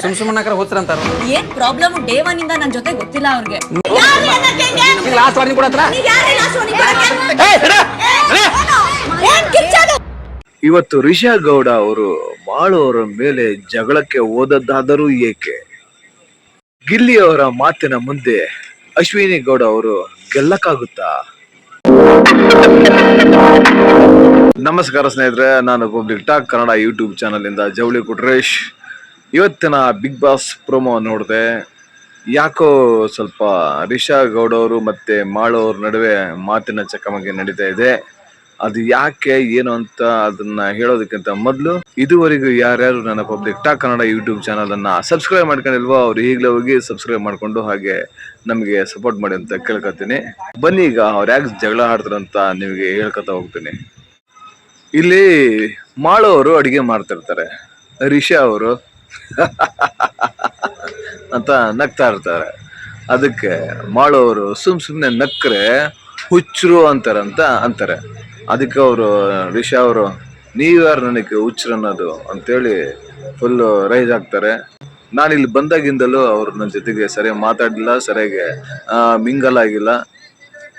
ಸುಮ್ ಸುಮ್ಮನೆ ಹುಚ್ಚರ ಅಂತಾರ? ಏನ್ ಪ್ರಾಬ್ಲಮ್ ಡೇ ಒನ್ ಇಂದ ನನ್ ಜೊತೆ ಗೊತ್ತಿಲ್ಲ ಅವ್ರಿಗೆ. ಲಾಸ್ಟ್ ವಾರ್ನಿಂಗ್ ಕೊಡತ್ರ ಇವತ್ತು ರಿಷಾ ಗೌಡ ಅವರು ಬಾಳುವವರ ಮೇಲೆ ಜಗಳಕ್ಕೆ ಓದದ್ದಾದರೂ ಏಕೆ? ಗಿಲ್ಲಿ ಅವರ ಮಾತಿನ ಮುಂದೆ ಅಶ್ವಿನಿ ಗೌಡ ಅವರು ಗೆಲ್ಲಕ್ಕಾಗುತ್ತಾ? ನಮಸ್ಕಾರ ಸ್ನೇಹಿತರೆ ನಾನು public talk Kannada YouTube channel ಇಂದ ಜವಳಿ ಕುಟ್ರೇಶ್. ಇವತ್ತಿನ ಬಿಗ್ ಬಾಸ್ ಪ್ರೊಮೋ ನೋಡಿದೆ, ಯಾಕೋ ಸ್ವಲ್ಪ ರಿಷಾ ಗೌಡವರು ಮತ್ತೆ ಮಾಳು ಅವ್ರ ನಡುವೆ ಮಾತಿನ ಚಕಮಕಿ ನಡೀತಾ ಇದೆ. ಅದು ಯಾಕೆ, ಏನು ಅಂತ ಅದನ್ನ ಹೇಳೋದಕ್ಕಿಂತ ಮೊದಲು ಇದುವರೆಗೂ ಯಾರ್ಯಾರು ನನ್ನ public talk Kannada YouTube channel ಅನ್ನ ಸಬ್ಸ್ಕ್ರೈಬ್ ಮಾಡ್ಕೊಂಡಿಲ್ವೋ, ಅವ್ರು ಈಗಲೇ ಹೋಗಿ ಸಬ್ಸ್ಕ್ರೈಬ್ ಮಾಡಿಕೊಂಡು ಹಾಗೆ ನಮಗೆ ಸಪೋರ್ಟ್ ಮಾಡಿ ಅಂತ ಕೇಳ್ಕೊತೀನಿ. ಬನ್ನಿ ಈಗ ಅವ್ರು ಯಾಕೆ ಜಗಳ ಅಂತ ನಿಮಗೆ ಹೇಳ್ಕೊತಾ ಹೋಗ್ತೀನಿ. ಇಲ್ಲಿ ಮಾಳೋರು ಅಡಿಗೆ ಮಾಡ್ತಿರ್ತಾರೆ. ರಿಷಾ ಅವರು ಅಂತ ನಗ್ತಾ ಇರ್ತಾರೆ. ಅದಕ್ಕೆ ಮಾಡೋರು ಸುಮ್ ಸುಮ್ನೆ ನಕ್ರೆ ಹುಚ್ಚರು ಅಂತಾರಂತ ಅಂತಾರೆ. ಅದಕ್ಕೆ ಅವರು, ರಿಷಾ ಅವರು ನೀವ್ಯಾರು ನನಗೆ ಹುಚ್ಚರು ಅನ್ನೋದು? ಅಂತೇಳಿ ಫುಲ್ ರೈಸ್ ಆಗ್ತಾರೆ. ನಾನಿಲ್ಲಿ ಬಂದಾಗಿಂದಲೂ ಅವ್ರು ನನ್ನ ಜೊತೆಗೆ ಸರಿಯಾಗಿ ಮಾತಾಡಲಿಲ್ಲ, ಸರಿಯಾಗಿ ಮಿಂಗಲ್ ಆಗಿಲ್ಲ.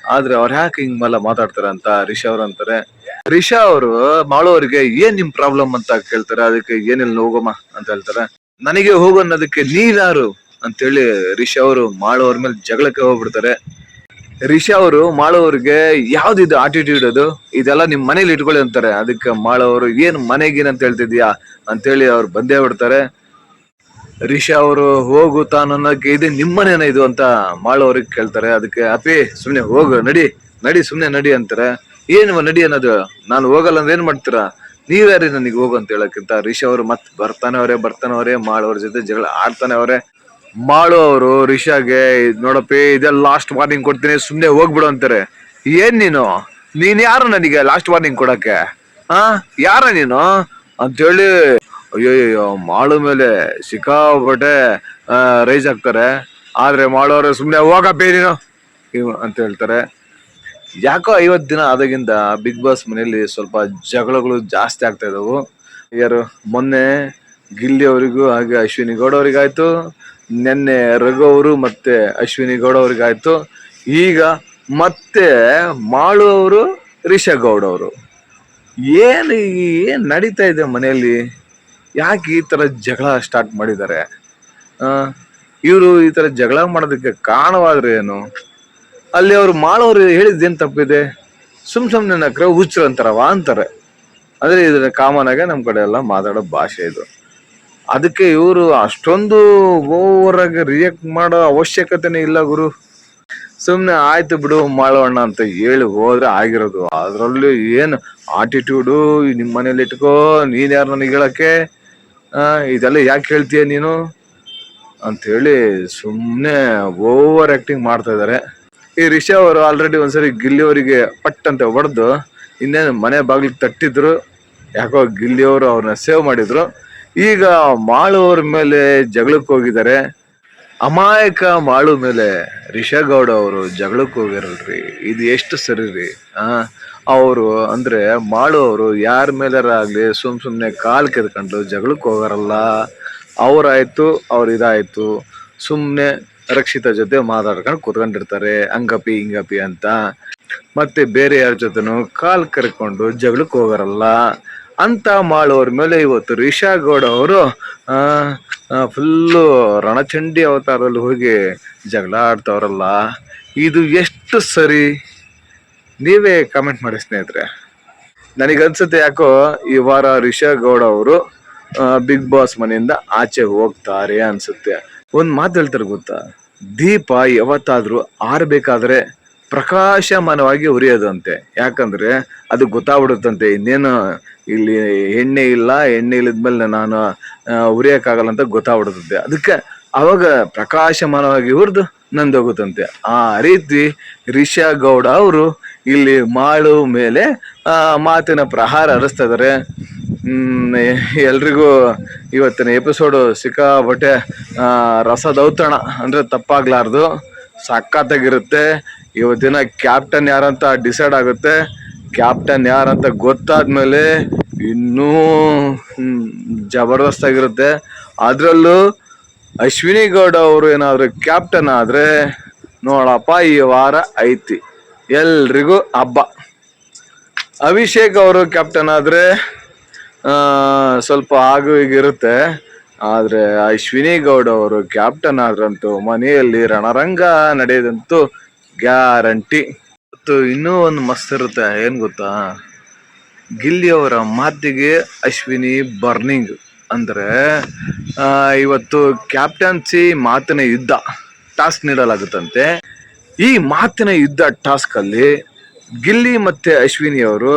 ಆದ್ರೆ ಅವ್ರು ಯಾಕೆ ಹಿಂಗ್ ಮೇಲೆ ಮಾತಾಡ್ತಾರೆ ಅಂತ ರಿಷಾ ಅವ್ರು ಅಂತಾರೆ, ರಿಷಾ ಅವರು ಮಾಡೋರಿಗೆ ಏನ್ ನಿಮ್ ಪ್ರಾಬ್ಲಮ್ ಅಂತ ಕೇಳ್ತಾರೆ? ಅದಕ್ಕೆ ಏನಿಲ್ಲ ಹೋಗಮ್ಮ ಅಂತ ಹೇಳ್ತಾರೆ. ನನಗೆ ಹೋಗು ಅನ್ನೋದಕ್ಕೆ ನೀವ್ಯಾರು? ಅಂತೇಳಿ ರಿಷಾ ಅವರು ಮಾಡೋವ್ರ ಮೇಲೆ ಜಗಳಕ್ಕೆ ಹೋಗ್ಬಿಡ್ತಾರೆ. ರಿಷಾ ಅವರು ಮಾಡೋರಿಗೆ ಯಾವ್ದಿದು ಆಟಿಟ್ಯೂಡ್ ಅದು? ಇದೆಲ್ಲ ನಿಮ್ ಮನೇಲಿ ಇಟ್ಕೊಳ್ಳಿ ಅಂತಾರೆ. ಅದಕ್ಕೆ ಮಾಡೋರು ಏನ್ ಮನೆಗೇನಂತ ಅಂತ ಹೇಳ್ತಿದ್ಯಾ ಅಂತೇಳಿ ಅವ್ರು ಬಂದೇ ಬಿಡ್ತಾರೆ. ರಿಷಾ ಅವರು ಹೋಗು ತಾನು ಅನ್ನೋಕೆ ಇದು, ನಿಮ್ಮನೇನ ಇದು ಅಂತ ಮಾಡೋರಿಗೆ ಕೇಳ್ತಾರೆ. ಅದಕ್ಕೆ ಅಪಿ ಸುಮ್ಮನೆ ಹೋಗು, ನಡಿ ನಡಿ ಸುಮ್ಮನೆ ನಡಿ ಅಂತಾರೆ. ಏನು ನಡಿ ಅನ್ನೋದು? ನಾನು ಹೋಗಲ್ಲ ಅಂದ್ರೆ ಏನ್ ಮಾಡ್ತೀರಾ? ನೀವ್ಯಾರಿ ನನಗೆ ಹೋಗು ಅಂತ ಹೇಳಕ್ಕಿಂತ ರಿಷಾ ಅವರು ಮತ್ತೆ ಬರ್ತಾನೆ ಅವರೇ ಬರ್ತಾನೆ ಅವರೇ, ಮಾಳವ್ರ ಜೊತೆ ಜಗಳ ಆಡ್ತಾನೆ ಅವರೇ. ಮಾಳು ಅವರು ರಿಷಾಗೆ, ಇದ್ ನೋಡಪ್ಪಿ ಇದೆಲ್ಲ ಲಾಸ್ಟ್ ವಾರ್ನಿಂಗ್ ಕೊಡ್ತೀನಿ ಸುಮ್ಮನೆ ಹೋಗ್ಬಿಡು ಅಂತಾರೆ. ಏನ್ ನೀನು? ನೀನ್ ಯಾರು ನನಗೆ ಲಾಸ್ಟ್ ವಾರ್ನಿಂಗ್ ಕೊಡಕ್ಕೆ? ಆ ಯಾರ ನೀನು? ಅಂತೇಳಿ ಅಯ್ಯಯ್ಯೋ, ಮಾಳು ಮೇಲೆ ಸಿಕ್ಕಾಪಟ್ಟೆ ರೈಸ್ ಆಗ್ತಾರೆ ಆದ್ರೆ ಮಾಡೋರು ಸುಮ್ಮನೆ ಹೋಗ ನೀನು ಅಂತ ಹೇಳ್ತಾರೆ. ಯಾಕೋ ಐವತ್ ದಿನ ಆದಾಗಿಂದ ಬಿಗ್ ಬಾಸ್ ಮನೆಯಲ್ಲಿ ಸ್ವಲ್ಪ ಜಗಳಗಳು ಜಾಸ್ತಿ ಆಗ್ತಾ ಇದಾವು ಯಾರು, ಮೊನ್ನೆ ಗಿಲ್ಲಿ ಅವರಿಗೂ ಹಾಗೆ ಅಶ್ವಿನಿ ಗೌಡ ಅವರಿಗಾಯ್ತು, ನಿನ್ನೆ ರಘು ಅವರು ಮತ್ತೆ ಅಶ್ವಿನಿ ಗೌಡ ಅವರಿಗಾಯ್ತು. ಈಗ ಮತ್ತೆ ಮಾಳು ಅವರು ರಿಷಾ ಗೌಡ ಅವರು. ಏನು ಏನ್ ನಡೀತಾ ಇದೆ ಮನೆಯಲ್ಲಿ? ಯಾಕೆ ಈ ತರ ಜಗಳ ಸ್ಟಾರ್ಟ್ ಮಾಡಿದ್ದಾರೆ? ಇವರು ಈ ತರ ಜಗಳ ಮಾಡೋದಕ್ಕೆ ಕಾರಣವಾದ್ರೆ ಏನು? ಅಲ್ಲಿ ಅವರು ಮಾಡೋರು ಹೇಳಿದ್ದೇನು ತಪ್ಪಿದೆ? ಸುಮ್ ಸುಮ್ಮನೆ ನಕ್ರೆ ಹುಚ್ಚರು ಅಂತಾರವ ಅಂತಾರೆ. ಅಂದ್ರೆ ಇದನ್ನ ಕಾಮನ್ ನಮ್ಮ ನಮ್ ಕಡೆ ಎಲ್ಲ ಮಾತಾಡೋ ಭಾಷೆ ಇದು. ಅದಕ್ಕೆ ಇವರು ಅಷ್ಟೊಂದು ಓವರ್ ಆಗಿ ರಿಯಾಕ್ಟ್ ಮಾಡೋ ಅವಶ್ಯಕತೆನೇ ಇಲ್ಲ ಗುರು. ಸುಮ್ನೆ ಆಯ್ತು ಬಿಡು ಮಾಡೋಣ ಅಂತ ಹೇಳಿ ಹೋದ್ರೆ ಆಗಿರೋದು. ಅದರಲ್ಲೂ ಏನು ಆಟಿಟ್ಯೂಡು ನಿಮ್ಮ ಮನೇಲಿ ಇಟ್ಕೋ, ನೀನ್ ಯಾರು ನನಗೆ ಹೇಳಕ್ಕೆ? ಆ, ಇದೆಲ್ಲ ಯಾಕೆ ಹೇಳ್ತೀಯ ನೀನು? ಅಂತ ಹೇಳಿ ಸುಮ್ನೆ ಓವರ್ ಆ್ಯಕ್ಟಿಂಗ್ ಮಾಡ್ತಾ ಇದಾರೆ. ಈ ರಿಷಾ ಅವರು ಆಲ್ರೆಡಿ ಒಂದ್ಸರಿ ಗಿಲ್ಲಿಯವರಿಗೆ ಪಟ್ ಅಂತ ಹೊಡೆದು ಇನ್ನೇನು ಮನೆ ಬಾಗಿಲಿಗೆ ತಟ್ಟಿದ್ರು ಯಾಕೋ ಗಿಲ್ಲಿಯವರು ಅವ್ರನ್ನ ಸೇವ್ ಮಾಡಿದ್ರು. ಈಗ ಮಾಳು ಅವ್ರ ಮೇಲೆ ಜಗಳಕ್ಕೆ ಹೋಗಿದ್ದಾರೆ. ಅಮಾಯಕ ಮಾಳು ಮೇಲೆ ರಿಷಾ ಗೌಡ ಅವರು ಜಗಳಕ್ಕೆ ಹೋಗಿರಲ್ರಿ ಇದು ಎಷ್ಟು ಸರಿ ರೀ? ಅವರು ಅಂದ್ರೆ ಮಾಡುವವರು ಯಾರ ಮೇಲಾರ ಆಗ್ಲಿ ಸುಮ್ ಸುಮ್ನೆ ಕಾಲ್ ಕೆದ್ಕೊಂಡು ಜಗಳಕ್ಕೆ ಹೋಗಾರಲ್ಲ, ಅವ್ರಾಯ್ತು, ಅವ್ರ ಇದಾಯ್ತು, ಸುಮ್ನೆ ರಕ್ಷಿತ ಜೊತೆ ಮಾತಾಡ್ಕೊಂಡು ಕೂತ್ಕೊಂಡಿರ್ತಾರೆ ಹಂಗಪಿ ಹಿಂಗಪಿ ಅಂತ. ಮತ್ತೆ ಬೇರೆ ಯಾರ ಜೊತೆನೂ ಕಾಲ್ ಕರ್ಕೊಂಡು ಜಗಳಕ್ಕೆ ಹೋಗಾರಲ್ಲ, ಅಂತ ಮಾಡೋರ್ ಮೇಲೆ ಇವತ್ತು ರಿಷಾ ಗೌಡ ಅವರು ಫುಲ್ಲು ರಣಚಂಡಿ ಅವತಾರದಲ್ಲಿ ಹೋಗಿ ಜಗಳ ಆಡ್ತಾವ್ರಲ್ಲ, ಇದು ಎಷ್ಟು ಸರಿ? ನೀವೇ ಕಮೆಂಟ್ ಮಾಡಿ ಸ್ನೇಹಿತರೆ. ನನಗನ್ಸುತ್ತೆ ಯಾಕೋ ಈ ವಾರ ರಿಷಾ ಗೌಡ ಅವರು ಬಿಗ್ ಬಾಸ್ ಮನೆಯಿಂದ ಆಚೆ ಹೋಗ್ತಾರೆ ಅನ್ಸುತ್ತೆ. ಒಂದು ಮಾತು ಹೇಳ್ತಾರೆ ಗೊತ್ತಾ? ದೀಪ ಯಾವತ್ತಾದ್ರೂ ಆರ್ಬೇಕಾದ್ರೆ ಪ್ರಕಾಶಮಾನವಾಗಿ ಉರಿಯೋದಂತೆ. ಯಾಕಂದ್ರೆ ಅದು ಗೊತ್ತಾಗ್ಬಿಡುತ್ತಂತೆ, ಇನ್ನೇನು ಇಲ್ಲಿ ಎಣ್ಣೆ ಇಲ್ಲ, ಎಣ್ಣೆ ಇಲ್ಲದ್ಮೇಲೆ ನಾನು ಉರಿಯೋಕ್ಕಾಗಲ್ಲ ಉರಿಯಕ್ಕಾಗಲ್ಲ ಅಂತ ಗೊತ್ತಾಗ್ಬಿಡುತ್ತಂತೆ. ಅದಕ್ಕೆ ಅವಾಗ ಪ್ರಕಾಶಮಾನವಾಗಿ ಹುರಿದು ನಂದೋಗುತ್ತಂತೆ. ಆ ರೀತಿ ರಿಷಾ ಗೌಡ ಅವರು ಇಲ್ಲಿ ಮಾಳು ಮೇಲೆ ಮಾತಿನ ಪ್ರಹಾರ ಹರಿಸ್ತಾ ಇದ್ದಾರೆ ಎಲ್ರಿಗೂ ಇವತ್ತಿನ ಎಪಿಸೋಡು ಸಿಕ್ಕಾಪಟ್ಟೆ ರಸದೌತಣ ಅಂದ್ರೆ ತಪ್ಪಾಗ್ಲಾರ್ದು. ಸಖತ್ತಾಗಿರುತ್ತೆ. ಇವತ್ತಿನ ಕ್ಯಾಪ್ಟನ್ ಯಾರಂತ ಡಿಸೈಡ್ ಆಗುತ್ತೆ. ಕ್ಯಾಪ್ಟನ್ ಯಾರಂತ ಗೊತ್ತಾದ್ಮೇಲೆ ಇನ್ನೂ ಜಬರ್ದಸ್ತಾಗಿರುತ್ತೆ. ಅದ್ರಲ್ಲೂ ಅಶ್ವಿನಿ ಗೌಡ ಅವರು ಏನಾದ್ರು ಕ್ಯಾಪ್ಟನ್ ಆದ್ರೆ ನೋಡಪ್ಪ, ಈ ವಾರ ಐತಿ. ಎಲ್ರಿಗೂ ಹಬ್ಬ. ಅಭಿಷೇಕ್ ಅವರು ಕ್ಯಾಪ್ಟನ್ ಆದ್ರೆ ಸ್ವಲ್ಪ ಆಗು ಹೀಗಿರುತ್ತೆ ಆದ್ರೆ ಅಶ್ವಿನಿ ಗೌಡ ಅವರು ಕ್ಯಾಪ್ಟನ್ ಆದ್ರಂತೂ ಮನೆಯಲ್ಲಿ ರಣರಂಗ ನಡೆಯದಂತೂ ಗ್ಯಾರಂಟಿ. ಮತ್ತು ಇನ್ನೂ ಒಂದು ಮಸ್ತ್ ಇರುತ್ತೆ, ಏನು ಗೊತ್ತಾ? ಗಿಲ್ಲಿ ಅವರ ಮಾತಿಗೆ ಅಶ್ವಿನಿ ಬರ್ನಿಂಗ್. ಅಂದ್ರೆ ಇವತ್ತು ಕ್ಯಾಪ್ಟನ್ಸಿ ಮಾತಿನ ಯುದ್ಧ ಟಾಸ್ಕ್ ನೀಡಲಾಗುತ್ತಂತೆ. ಈ ಮಾತಿನ ಯುದ್ಧ ಟಾಸ್ಕಲ್ಲಿ ಗಿಲ್ಲಿ ಮತ್ತೆ ಅಶ್ವಿನಿ ಅವರು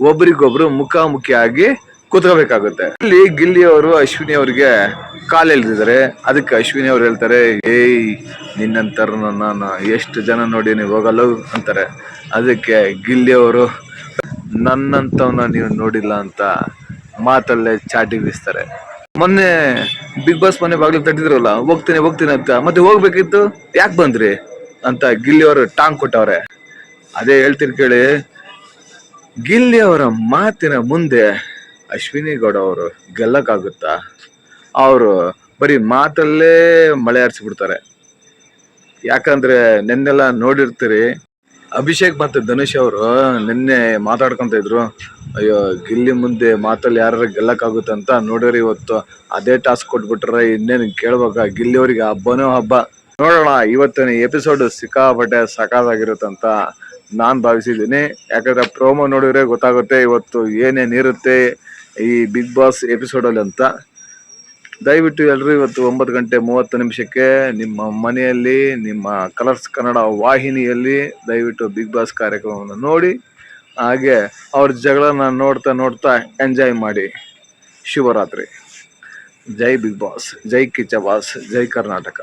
ಒಬ್ರಿಗೊಬ್ರು ಮುಖಾಮುಖಿಯಾಗಿ ಕೂತ್ಕೋಬೇಕಾಗುತ್ತೆ. ಇಲ್ಲಿ ಗಿಲ್ಲಿ ಅವರು ಅಶ್ವಿನಿ ಅವರಿಗೆ ಕಾಲ್ ಎಳ್ದಿದ್ದಾರೆ. ಅದಕ್ಕೆ ಅಶ್ವಿನಿ ಅವ್ರು ಹೇಳ್ತಾರೆ, ಏಯ್ ನಿನ್ನಂತರ ನಾನು ಎಷ್ಟು ಜನ ನೋಡಿ ನೀವು ಹೋಗಲ್ಲ ಅಂತಾರೆ. ಅದಕ್ಕೆ ಗಿಲ್ಲಿ ಅವರು ನನ್ನಂತವನ್ನ ನೀವು ನೋಡಿಲ್ಲ ಅಂತ ಮಾತಲ್ಲೇ ಚಾಟಿ ಬೀಸ್ತಾರೆ ಮೊನ್ನೆ ಬಿಗ್ ಬಾಸ್ ಮನೆ ಬಾಗಿಲು ತಟ್ಟಿದ್ರಲ್ಲ, ಹೋಗ್ತೀನಿ ಹೋಗ್ತೀನಿ ಅಂತ, ಮತ್ತೆ ಹೋಗ್ಬೇಕಿತ್ತು? ಯಾಕೆ ಬಂದ್ರಿ? ಅಂತ ಗಿಲ್ಲಿಯವರು ಟಾಂಗ್ ಕೊಟ್ಟವ್ರೆ. ಅದೇ ಹೇಳ್ತೀನಿ ಕೇಳಿ, ಗಿಲ್ಲಿ ಅವರ ಮಾತಿನ ಮುಂದೆ ಅಶ್ವಿನಿ ಗೌಡ ಅವರು ಗೆಲ್ಲಕ್ಕಾಗುತ್ತಾ? ಅವರು ಬರೀ ಮಾತಲ್ಲೇ ಮಳೆ ಹರಿಸ್ಬಿಡ್ತಾರೆ ಯಾಕಂದ್ರೆ ನಿನ್ನೆಲ್ಲ ನೋಡಿರ್ತೀರಿ, ಅಭಿಷೇಕ್ ಮತ್ತು ಧನುಷ್ ಅವರು ನಿನ್ನೆ ಮಾತಾಡ್ಕೊಂತ ಇದ್ರು. ಅಯ್ಯೋ, ಗಿಲ್ಲಿ ಮುಂದೆ ಮಾತಲ್ಲಿ ಯಾರು ಗೆಲ್ಲಕ್ಕಾಗುತ್ತೆ ಅಂತ ನೋಡ್ರಿ ಇವತ್ತು. ಅದೇ ಟಾಸ್ಕ್ ಕೊಟ್ಬಿಟ್ರೆ ಇನ್ನೇನು ಕೇಳ್ಬೇಕಾ? ಗಿಲ್ಲಿ ಅವರಿಗೆ ಹಬ್ಬನೋ ಹಬ್ಬ. ನೋಡೋಣ, ಇವತ್ತಿನ ಎಪಿಸೋಡ್ ಸಿಕ್ಕಾಪಟ್ಟೆ ಸಕಾಲಾಗಿರುತ್ತಂತ ನಾನು ಭಾವಿಸಿದ್ದೀನಿ. ಯಾಕಂದ್ರೆ ಪ್ರೋಮೋ ನೋಡಿದ್ರೆ ಗೊತ್ತಾಗುತ್ತೆ ಇವತ್ತು ಏನೇನ್ ಇರುತ್ತೆ ಈ ಬಿಗ್ ಬಾಸ್ ಎಪಿಸೋಡ್ ಅಲ್ಲಿ ಅಂತ. ದಯವಿಟ್ಟು ಎಲ್ಲರೂ ಇವತ್ತು ಒಂಬತ್ತು ಗಂಟೆ ಮೂವತ್ತು ನಿಮಿಷಕ್ಕೆ ನಿಮ್ಮ ಮನೆಯಲ್ಲಿ, ನಿಮ್ಮ ಕಲರ್ಸ್ ಕನ್ನಡ ವಾಹಿನಿಯಲ್ಲಿ ದಯವಿಟ್ಟು ಬಿಗ್ ಬಾಸ್ ಕಾರ್ಯಕ್ರಮವನ್ನು ನೋಡಿ. ಹಾಗೆ ಅವ್ರ ಜಗಳನ ನೋಡ್ತಾ ನೋಡ್ತಾ ಎಂಜಾಯ್ ಮಾಡಿ. ಶಿವರಾತ್ರಿ. ಜೈ ಬಿಗ್ ಬಾಸ್, ಜೈ ಕಿಚ್ಚ ಬಾಸ್, ಜೈ ಕರ್ನಾಟಕ.